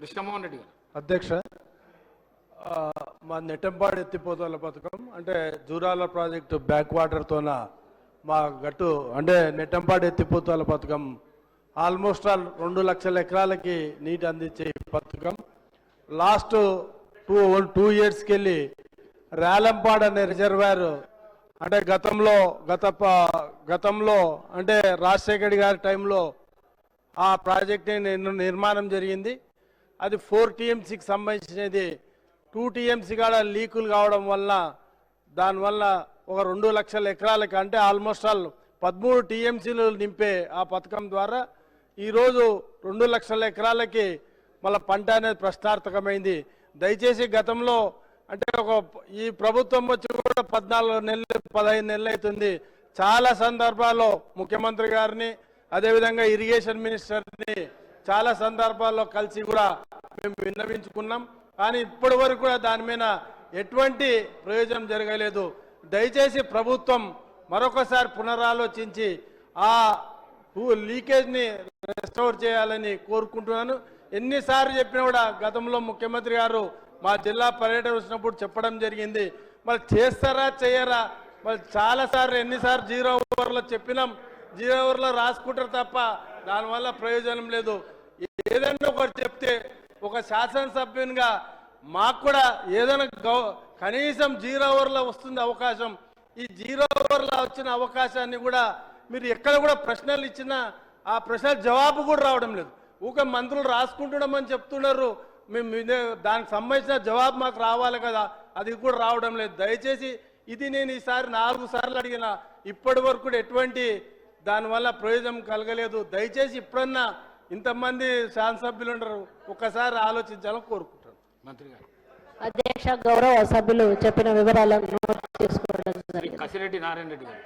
కృష్ణమోహన్ రెడ్డి గారు. అధ్యక్ష మా నెట్టంపాడు ఎత్తిపోతల పథకం అంటే జూరాల ప్రాజెక్టు బ్యాక్ వాటర్తోన మా గట్టు అంటే నెట్టంపాడు ఎత్తిపోతల పథకం ఆల్మోస్ట్ ఆల్ రెండు లక్షల ఎకరాలకి నీటి అందించే పథకం. లాస్ట్ టూ టూ ఇయర్స్కి వెళ్ళి రేలంపాడ్ అనే రిజర్వాయర్ అంటే గతంలో గత గతంలో అంటే రాజశేఖర్ గారి టైంలో ఆ ప్రాజెక్ట్ నిర్మాణం జరిగింది. అది ఫోర్ టీఎంసీకి సంబంధించినది. టూ టీఎంసీ కాడ లీకులు కావడం వల్ల దానివల్ల ఒక రెండు లక్షల ఎకరాలకి అంటే ఆల్మోస్ట్ ఆల్ పదమూడు టీఎంసీలు నింపే ఆ పథకం ద్వారా ఈరోజు రెండు లక్షల ఎకరాలకి మళ్ళీ పంట అనేది ప్రశ్నార్థకమైంది. దయచేసి గతంలో అంటే ఒక ఈ ప్రభుత్వం వచ్చి కూడా పద్నాలుగు నెలలు పదహైదు నెలలు అవుతుంది చాలా సందర్భాల్లో ముఖ్యమంత్రి గారిని అదేవిధంగా ఇరిగేషన్ మినిస్టర్ని చాలా సందర్భాల్లో కలిసి కూడా మేము విన్నవించుకున్నాం. కానీ ఇప్పటి వరకు కూడా దాని మీద ఎటువంటి ప్రయోజనం జరగలేదు. దయచేసి ప్రభుత్వం మరొకసారి పునరాలోచించి ఆ లీకేజ్ని రెస్టోర్ చేయాలని కోరుకుంటున్నాను. ఎన్నిసార్లు చెప్పినా కూడా గతంలో ముఖ్యమంత్రి గారు మా జిల్లా పర్యటన వచ్చినప్పుడు చెప్పడం జరిగింది. మరి చేస్తారా చేయరా? మరి చాలాసార్లు ఎన్నిసార్లు జీరో ఓవర్లో చెప్పినాం. జీరో ఓవర్లో రాసుకుంటారు తప్ప దానివల్ల ప్రయోజనం లేదు. ఏదైనా ఒకటి చెప్తే ఒక శాసనసభ్యునిగా మాకు కూడా ఏదైనా గౌ కనీసం జీరో ఓవర్లో వస్తుంది అవకాశం. ఈ జీరో ఓవర్లో వచ్చిన అవకాశాన్ని కూడా మీరు ఎక్కడ కూడా ప్రశ్నలు ఇచ్చినా ఆ ప్రశ్న జవాబు కూడా రావడం లేదు. ఊక మంత్రులు రాసుకుంటున్నామని చెప్తున్నారు. మేము దానికి సంబంధించిన జవాబు మాకు రావాలి కదా. అది కూడా రావడం లేదు. దయచేసి ఇది నేను ఈసారి నాలుగు సార్లు అడిగిన ఇప్పటి వరకు కూడా ఎటువంటి దానివల్ల ప్రయోజనం కలగలేదు. దయచేసి ఇప్పుడన్నా ఇంతమంది శాసనసభ్యులు ఉండరు. ఒక్కసారి ఆలోచించాలని కోరుకుంటాను మంత్రి గారు. అధ్యక్ష గౌరవ సభ్యులు చెప్పిన వివరాలను నోట్ చేసుకోవడం జరిగింది. కసిరెడ్డి నారాయణ రెడ్డి గారు.